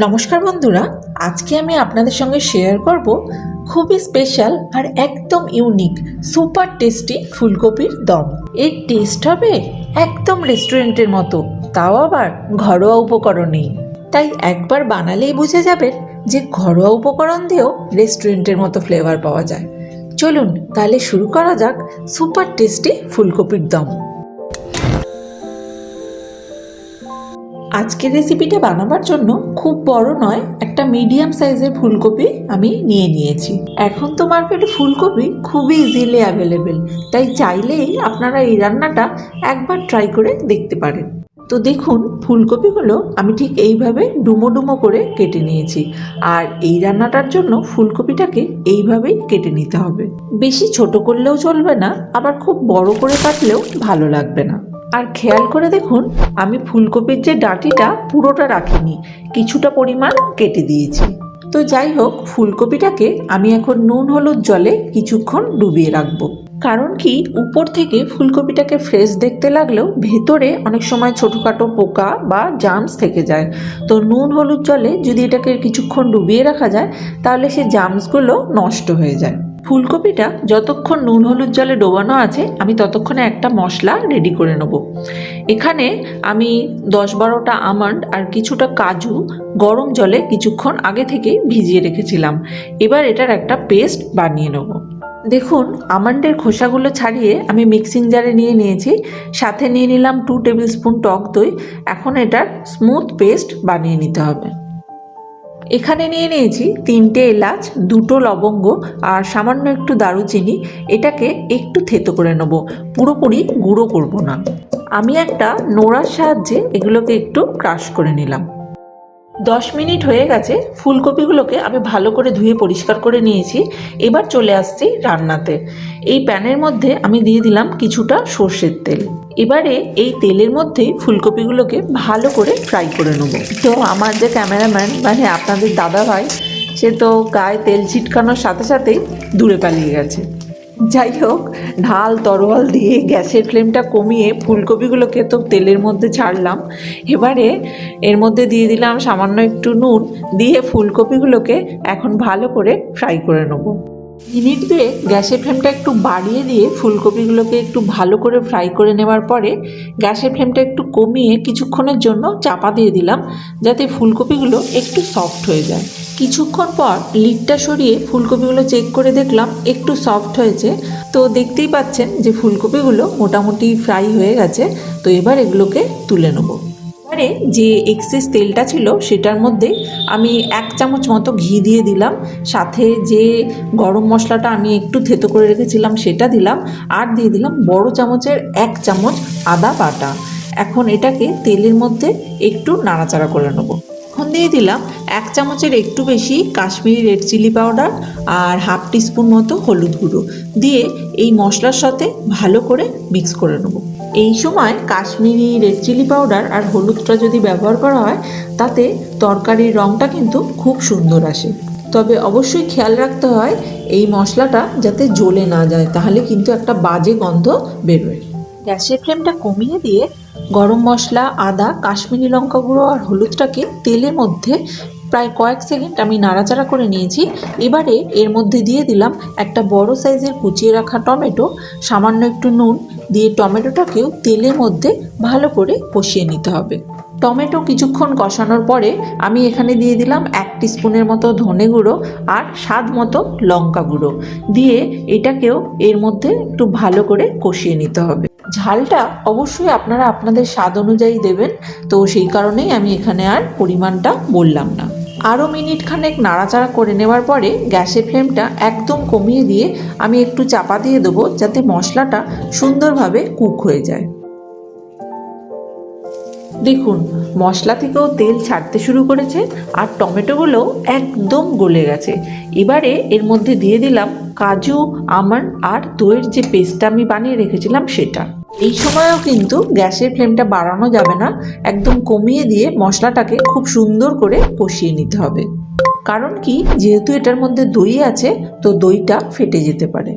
নমস্কার বন্ধুরা, আজকে আমি আপনাদের সঙ্গে শেয়ার করব খুবই স্পেশাল আর একদম ইউনিক সুপার টেস্টি ফুলকপির দম। এর টেস্ট হবে একদম রেস্টুরেন্টের মতো, তাও আবার ঘরোয়া উপকরণেই। তাই একবার বানালেই বুঝে যাবেন যে ঘরোয়া উপকরণ দিয়েও রেস্টুরেন্টের মতো ফ্লেভার পাওয়া যায়। চলুন তাহলে শুরু করা যাক সুপার টেস্টি ফুলকপির দম। আজকের রেসিপিটা বানাবার জন্য খুব বড় নয়, একটা মিডিয়াম সাইজের ফুলকপি আমি নিয়ে নিয়েছি। এখন তো মার্কেটে ফুলকপি খুবই ইজিলি অ্যাভেলেবেল তাই চাইলেই আপনারা এই রান্নাটা একবার ট্রাই করে দেখতে পারেন। তো দেখুন, ফুলকপিগুলো আমি ঠিক এইভাবে ডুমো ডুমো করে কেটে নিয়েছি, আর এই রান্নাটার জন্য ফুলকপিটাকে এইভাবেই কেটে নিতে হবে। বেশি ছোট করলেও চলবে না, আবার খুব বড় করে কাটলেও ভালো লাগবে না। আর খেয়াল করে দেখুন, আমি ফুলকপির যে ডাঁটিটা পুরোটা রাখিনি, কিছুটা পরিমাণ কেটে দিয়েছি। তো যাই হোক, ফুলকপিটাকে আমি এখন নুন হলুদ জলে কিছুক্ষণ ডুবিয়ে রাখব। কারণ কি, উপর থেকে ফুলকপিটাকে ফ্রেশ দেখতে লাগলেও ভেতরে অনেক সময় ছোটোখাটো পোকা বা জামস থেকে যায়। তো নুন হলুদ জলে যদি এটাকে কিছুক্ষণ ডুবিয়ে রাখা যায়, তাহলে সে জামসগুলো নষ্ট হয়ে যায়। ফুলকপিটা যতক্ষণ নুন হলুদ জলে ডোবানো আছে, আমি ততক্ষণে একটা মশলা রেডি করে নেব। এখানে আমি দশ বারোটা আমন্ড আর কিছুটা কাজু গরম জলে কিছুক্ষণ আগে থেকে ভিজিয়ে রেখেছিলাম। এবার এটার একটা পেস্ট বানিয়ে নেব। দেখুন, আমন্ডের খোসাগুলো ছাড়িয়ে আমি মিক্সিং জারে নিয়ে নিয়েছি। সাথে নিয়ে নিলাম টু টেবিল স্পুন টক দই। এখন এটার স্মুথ পেস্ট বানিয়ে নিতে হবে। এখানে নিয়ে নিয়েছি তিনটে এলাচ, দুটো লবঙ্গ আর সামান্য একটু দারুচিনি। এটাকে একটু থেতো করে নেব। পুরোপুরি গুঁড়ো করব না। আমি একটা নোড়ার সাহায্যে এগুলোকে একটু ক্রাশ করে নিলাম। দশ মিনিট হয়ে গেছে, ফুলকপিগুলোকে আমি ভালো করে ধুয়ে পরিষ্কার করে নিয়েছি। এবার চলে আসছি রান্নাতে। এই প্যানের মধ্যে আমি দিয়ে দিলাম কিছুটা সর্ষের তেল। এবারে এই তেলের মধ্যেই ফুলকপিগুলোকে ভালো করে ফ্রাই করে নেব। তো আমার যে ক্যামেরাম্যান মানে আপনাদের দাদা ভাই সে তো গায়ে তেল ছিটকানোর সাথে সাথেই দূরে পালিয়ে গেছে। যাই হোক ঢাল তরোয়াল দিয়ে গ্যাসের ফ্লেমটা কমিয়ে ফুলকপিগুলোকে তো তেলের মধ্যে ছাড়লাম। এবারে এর মধ্যে দিয়ে দিলাম সামান্য একটু নুন, দিয়ে ফুলকপিগুলোকে এখন ভালো করে ফ্রাই করে নেব। মিনিট দুয়ে গ্যাসের ফ্লেমটা একটু বাড়িয়ে দিয়ে ফুলকপিগুলোকে একটু ভালো করে ফ্রাই করে নেওয়ার পরে গ্যাসের ফ্লেমটা একটু কমিয়ে কিছুক্ষণের জন্য চাপা দিয়ে দিলাম, যাতে ফুলকপিগুলো একটু সফট হয়ে যায়। কিছুক্ষণ পর লিডটা সরিয়ে ফুলকপিগুলো চেক করে দেখলাম একটু সফট হয়েছে। তো দেখতেই পাচ্ছেন যে ফুলকপিগুলো মোটামুটি ফ্রাই হয়ে গেছে। তো এবার এগুলোকে তুলে নেব। এবারে যে এক্সেস তেলটা ছিল সেটার মধ্যে আমি এক চামচ মতো ঘি দিয়ে দিলাম, সাথে যে গরম মশলাটা আমি একটু থেতো করে রেখেছিলাম সেটা দিলাম, আর দিয়ে দিলাম বড় চামচের এক চামচ আদা বাটা। এখন এটাকে তেলের মধ্যে একটু নাড়াচাড়া করে নেব। এখন দিয়ে দিলাম এক চামচের একটু বেশি কাশ্মীরি রেড চিলি পাউডার আর হাফ টিস্পুন মতো হলুদ গুঁড়ো। দিয়ে এই মশলার সাথে ভালো করে মিক্স করে নেব। এই সময় কাশ্মীরি রেড চিলি পাউডার আর হলুদটা যদি ব্যবহার করা হয়, তাতে তরকারির রঙটা কিন্তু খুব সুন্দর আসে। তবে অবশ্যই খেয়াল রাখতে হয়, এই মশলাটা যাতে জ্বলে না যায়, তাহলে কিন্তু একটা বাজে গন্ধ বেরোয়। গ্যাসের ফ্লেমটা কমিয়ে দিয়ে গরম মশলা, আদা, কাশ্মীরি লঙ্কা গুঁড়ো আর হলুদটাকে তেলের মধ্যে প্রায় কয়েক সেকেন্ড আমি নাড়াচাড়া করে নিয়েছি। এবারে এর মধ্যে দিয়ে দিলাম একটা বড় সাইজের কুচিয়ে রাখা টমেটো, সামান্য একটু নুন দিয়ে টমেটোটাকেও তেলের মধ্যে ভালো করে কষিয়ে নিতে হবে। টমেটো কিছুক্ষণ কষানোর পরে আমি এখানে দিয়ে দিলাম এক স্পুনের মতো ধনে গুঁড়ো আর স্বাদ মতো লঙ্কা গুঁড়ো। দিয়ে এটাকেও এর মধ্যে একটু ভালো করে কষিয়ে নিতে হবে। ঝালটা অবশ্যই আপনারা আপনাদের স্বাদ অনুযায়ী দেবেন, তো সেই কারণেই আমি এখানে আর পরিমাণটা বললাম না। আরও মিনিট খানেক নাড়াচাড়া করে নেওয়ার পরে গ্যাসের ফ্লেমটা একদম কমিয়ে দিয়ে আমি একটু চাপা দিয়ে দেবো যাতে মশলাটা সুন্দরভাবে কুক হয়ে যায়। দেখুন, মশলা থেকেও তেল ছাড়তে শুরু করেছে আর টমেটোগুলো একদম গলে গেছে। এবারে এর মধ্যে দিয়ে দিলাম কাজু, আমন্ড আর দইয়ের যে পেস্টটা আমি বানিয়ে রেখেছিলাম সেটা। এই সময়ও কিন্তু গ্যাসের ফ্লেমটা বাড়ানো যাবে না, একদম কমিয়ে দিয়ে মশলাটাকে খুব সুন্দর করে কষিয়ে নিতে হবে। কারণ কি, যেহেতু এটার মধ্যে দই আছে, তো দইটা ফেটে যেতে পারে।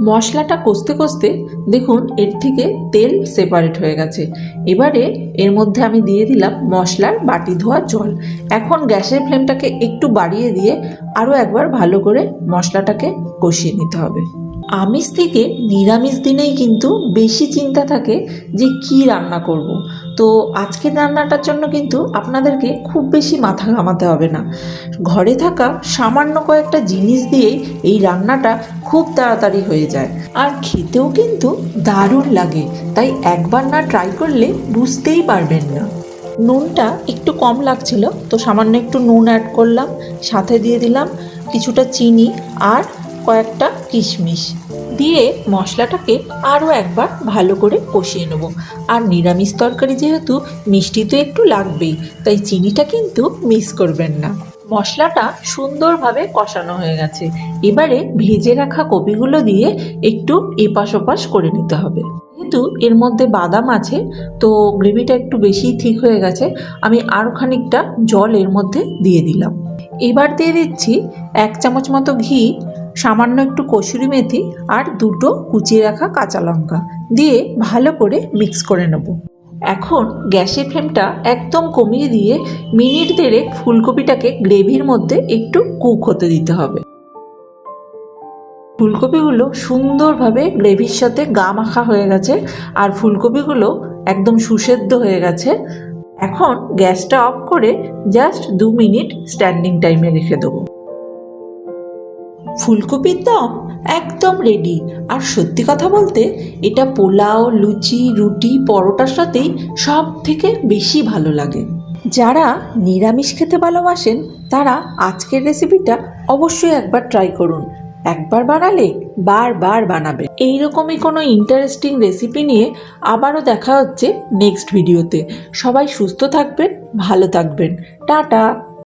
মশলাটা কষতে কষতে দেখুন এর থেকে তেল সেপারেট হয়ে গেছে। এবারে এর মধ্যে আমি দিয়ে দিলাম মশলার বাটি ধোয়া জল। এখন গ্যাসের ফ্লেমটাকে একটু বাড়িয়ে দিয়ে আরও একবার ভালো করে মশলাটাকে কষিয়ে নিতে হবে। আমিষ থেকে নিরামিষ দিনেই কিন্তু বেশি চিন্তা থাকে যে কি রান্না করব। তো আজকের রান্নাটার জন্য কিন্তু আপনাদেরকে খুব বেশি মাথা ঘামাতে হবে না। ঘরে থাকা সামান্য কয়েকটা জিনিস দিয়েই এই রান্নাটা খুব তাড়াতাড়ি হয়ে যায়। আর খেতেও কিন্তু দারুণ লাগে, তাই একবার না ট্রাই করলে বুঝতেই পারবেন না। নুনটা একটু কম লাগছিল, তো সামান্য একটু নুন অ্যাড করলাম, সাথে দিয়ে দিলাম কিছুটা চিনি আর কয়েকটা কিশমিশ। দিয়ে মশলাটাকে আরও একবার ভালো করে কষিয়ে নেব। আর নিরামিষ তরকারি যেহেতু, মিষ্টি তো একটু লাগবেই, তাই চিনিটা কিন্তু মিস করবেন না। মশলাটা সুন্দরভাবে কষানো হয়ে গেছে। এবারে ভেজে রাখা কপিগুলো দিয়ে একটু এপাশ ওপাশ করে নিতে হবে। যেহেতু এর মধ্যে বাদাম আছে, তো গ্রেভিটা একটু বেশি ঠিক হয়ে গেছে, আমি আরও খানিকটা জল এর মধ্যে দিয়ে দিলাম। এবার দিয়ে দিচ্ছি এক চামচ মতো ঘি সামান্য একটু কসুরি মেথি আর দুটো কুচিয়ে রাখা কাঁচা লঙ্কা দিয়ে ভালো করে মিক্স করে নেব। এখন গ্যাসের ফ্লেমটা একদম কমিয়ে দিয়ে মিনিট দেড়েক ফুলকপিটাকে গ্রেভির মধ্যে একটু কুক হতে দিতে হবে। ফুলকপিগুলো সুন্দরভাবে গ্রেভির সাথে গা মাখা হয়ে গেছে আর ফুলকপিগুলো একদম সুসেদ্ধ হয়ে গেছে। এখন গ্যাসটা অফ করে জাস্ট দু মিনিট স্ট্যান্ডিং টাইমে রেখে দেবো। ফুলকপির দম একদম রেডি আর সত্যি কথা বলতে, এটা পোলাও, লুচি, রুটি, পরোটার সাথেই সব থেকে বেশি ভালো লাগে। যারা নিরামিষ খেতে ভালোবাসেন, তারা আজকের রেসিপিটা অবশ্যই একবার ট্রাই করুন। একবার বানালে বারবার বানাবে এইরকমই কোনো ইন্টারেস্টিং রেসিপি নিয়ে আবারও দেখা হচ্ছে নেক্সট ভিডিওতে সবাই সুস্থ থাকবেন, ভালো থাকবেন। টাটা!